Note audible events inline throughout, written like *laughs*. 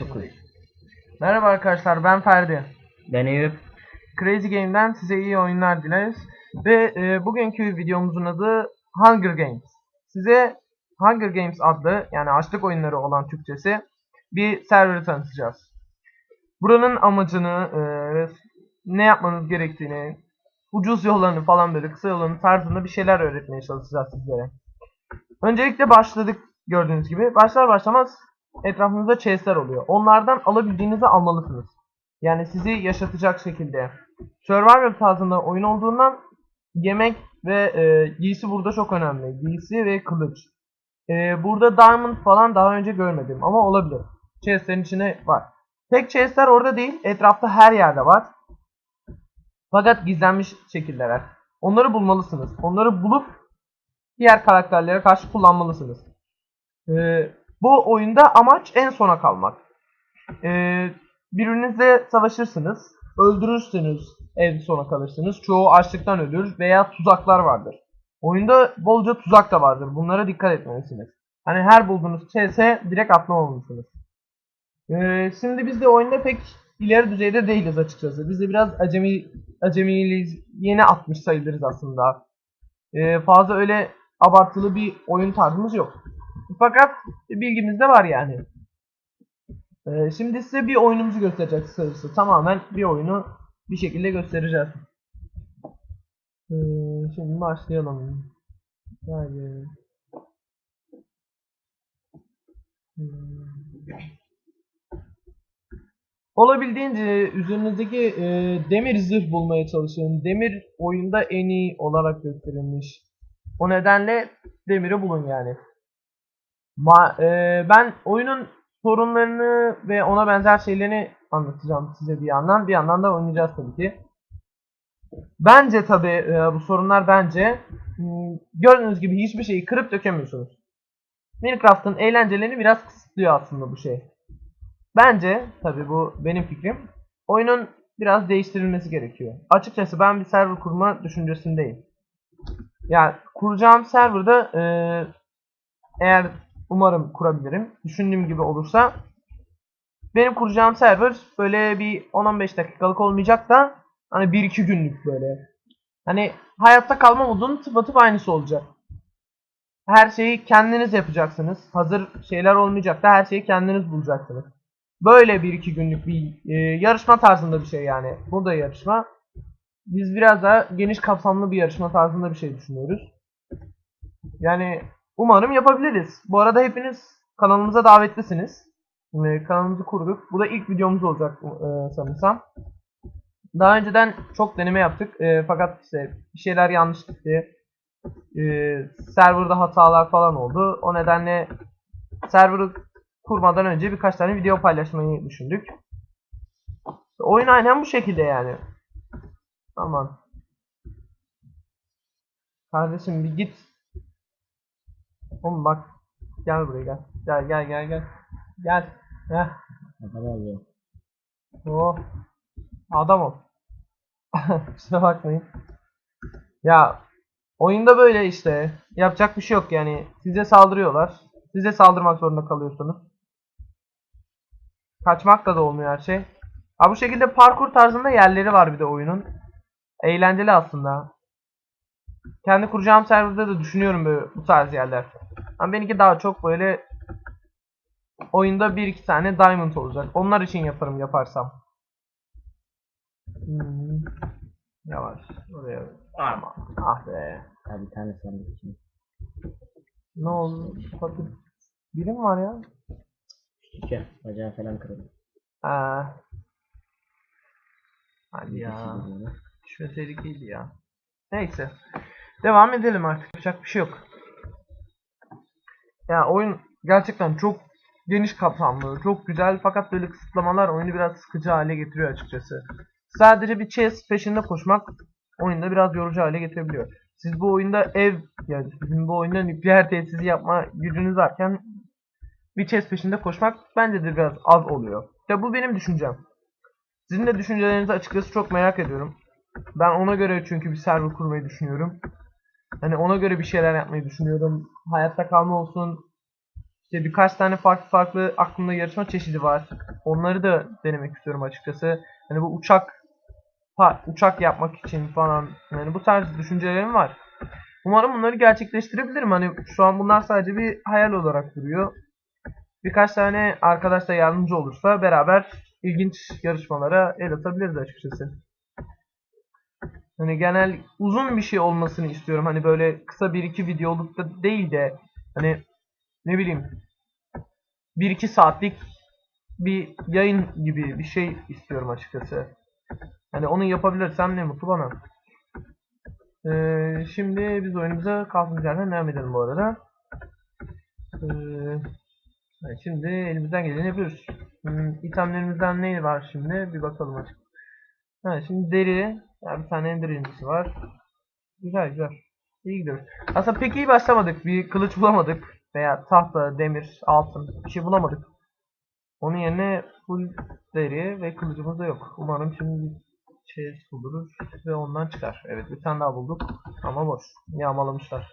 9. Merhaba arkadaşlar ben Ferdi. Ben Eyüp. Crazy Game'den size iyi oyunlar dileriz. Ve e, bugünkü videomuzun adı Hunger Games. Size Hunger Games adlı yani açlık oyunları olan Türkçesi bir serverı tanıtacağız. Buranın amacını, e, ne yapmanız gerektiğini, ucuz yollarını falan böyle kısa yollarını tarzında bir şeyler öğretmeye çalışacağız sizlere. Öncelikle başladık gördüğünüz gibi. Başlar başlamaz etrafınızda chestler oluyor. Onlardan alabildiğinizi almalısınız. Yani sizi yaşatacak şekilde. Survivor tarzında oyun olduğundan yemek ve e, giysi burada çok önemli. Giysi ve kılıç. E, burada diamond falan daha önce görmedim ama olabilir. Chestlerin içine var. Tek chestler orada değil, etrafta her yerde var. Fakat gizlenmiş şekildeler. Onları bulmalısınız. Onları bulup diğer karakterlere karşı kullanmalısınız. E, bu oyunda amaç en sona kalmak. E, birbirinizle savaşırsınız. Öldürürsünüz en sona kalırsınız. Çoğu açlıktan ölür veya tuzaklar vardır. Oyunda bolca tuzak da vardır. Bunlara dikkat etmelisiniz. Hani her bulduğunuz chest'e direkt atlamamalısınız. Ee, şimdi biz de oyunda pek ileri düzeyde değiliz açıkçası. Biz de biraz acemi acemiliyiz. Yeni atmış sayılırız aslında. Ee, fazla öyle abartılı bir oyun tarzımız yok. Fakat bilgimiz de var yani. Ee, şimdi size bir oyunumuzu gösterecek kısacası. Tamamen bir oyunu bir şekilde göstereceğiz. Ee, şimdi başlayalım. Yani. Hmm. Olabildiğince üzerinizdeki e, demir zırh bulmaya çalışın. Demir oyunda en iyi olarak gösterilmiş. O nedenle demiri bulun yani. Ma e, ben oyunun sorunlarını ve ona benzer şeylerini anlatacağım size bir yandan. Bir yandan da oynayacağız tabii ki. Bence tabii e, bu sorunlar bence hmm, gördüğünüz gibi hiçbir şeyi kırıp dökemiyorsunuz. Minecraft'ın eğlencelerini biraz kısıtlıyor aslında bu şey. Bence tabii bu benim fikrim. Oyunun biraz değiştirilmesi gerekiyor. Açıkçası ben bir server kurma düşüncesindeyim. Yani kuracağım serverda e, eğer umarım kurabilirim. Düşündüğüm gibi olursa benim kuracağım server böyle bir 10-15 dakikalık olmayacak da hani 1-2 günlük böyle. Hani hayatta kalma modunun tıpatıp aynısı olacak. Her şeyi kendiniz yapacaksınız. Hazır şeyler olmayacak da her şeyi kendiniz bulacaksınız. Böyle 1-2 günlük bir e, yarışma tarzında bir şey yani. Bu da yarışma. Biz biraz daha geniş kapsamlı bir yarışma tarzında bir şey düşünüyoruz. Yani umarım yapabiliriz. Bu arada hepiniz kanalımıza davetlisiniz. Ee, kanalımızı kurduk. Bu da ilk videomuz olacak e, sanırsam. Daha önceden çok deneme yaptık. E, fakat işte bir şeyler yanlış gitti. E, serverda hatalar falan oldu. O nedenle serverı kurmadan önce birkaç tane video paylaşmayı düşündük. Oyun aynen bu şekilde yani. Tamam. Kardeşim bir git. Oğlum bak. Gel buraya gel. Gel gel gel gel. Gel. Heh. Adam oluyor. Oh. Adam ol. *laughs* Kusura bakmayın. Ya oyunda böyle işte. Yapacak bir şey yok yani. Size saldırıyorlar. Size saldırmak zorunda kalıyorsunuz. Kaçmakla da olmuyor her şey. Ha bu şekilde parkur tarzında yerleri var bir de oyunun. Eğlenceli aslında. Kendi kuracağım serverda da düşünüyorum böyle bu tarz yerler. Ama benimki daha çok böyle oyunda bir iki tane diamond olacak. Onlar için yaparım yaparsam. Hmm. Yavaş. Oraya. Tamam. Ah be. Ha bir tane sandık için. Ne oldu? Fatih. Biri mi var ya? Ya. Bacağı falan kırıldı. Ha. Hadi ya. Düşmeseydik iyiydi ya. Neyse. Devam edelim artık. Yapacak bir şey yok. Ya oyun gerçekten çok geniş kapsamlı, çok güzel fakat böyle kısıtlamalar oyunu biraz sıkıcı hale getiriyor açıkçası. Sadece bir chess peşinde koşmak oyunda biraz yorucu hale getirebiliyor. Siz bu oyunda ev, yani sizin bu oyunda nükleer tesisi yapma gücünüz varken bir chess peşinde koşmak bence de biraz az oluyor. Ya bu benim düşüncem. Sizin de düşüncelerinizi açıkçası çok merak ediyorum. Ben ona göre çünkü bir server kurmayı düşünüyorum. Hani ona göre bir şeyler yapmayı düşünüyorum. Hayatta kalma olsun. İşte birkaç tane farklı farklı aklımda yarışma çeşidi var. Onları da denemek istiyorum açıkçası. Hani bu uçak uçak yapmak için falan yani bu tarz düşüncelerim var. Umarım bunları gerçekleştirebilirim. Hani şu an bunlar sadece bir hayal olarak duruyor. Birkaç tane arkadaş da yardımcı olursa beraber ilginç yarışmalara el atabiliriz açıkçası. Hani genel uzun bir şey olmasını istiyorum. Hani böyle kısa bir iki videoluk da değil de hani ne bileyim 1-2 saatlik bir yayın gibi bir şey istiyorum açıkçası. Hani onu yapabilirsem ne mutlu bana. Ee, şimdi biz oyunumuza kaldığımız yerden devam edelim bu arada. Ee, şimdi elimizden geleni yapıyoruz. Hmm, itemlerimizden ne var şimdi? Bir bakalım açık. Ha, şimdi deri. Ya bir tane ender incisi var. Güzel güzel. İyi gidiyoruz. Aslında pek iyi başlamadık. Bir kılıç bulamadık. Veya tahta, demir, altın bir şey bulamadık. Onun yerine full deri ve kılıcımız da yok. Umarım şimdi bir şey buluruz ve ondan çıkar. Evet bir tane daha bulduk ama boş. Yağmalamışlar.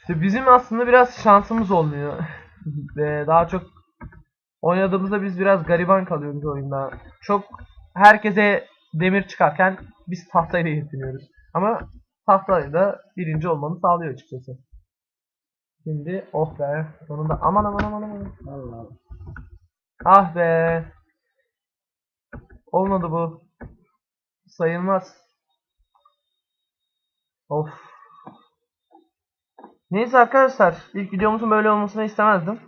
İşte bizim aslında biraz şansımız olmuyor. *laughs* ve daha çok oynadığımızda biz biraz gariban kalıyoruz oyunda. Çok herkese demir çıkarken biz tahtayla yetiniyoruz. Ama tahtayla da birinci olmamı sağlıyor açıkçası. Şimdi oh be sonunda aman aman aman aman. Allah. Ah be. Olmadı bu. Sayılmaz. Of. Neyse arkadaşlar. ilk videomuzun böyle olmasını istemezdim.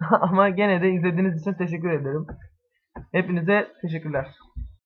*laughs* Ama gene de izlediğiniz için teşekkür ederim. Hepinize teşekkürler.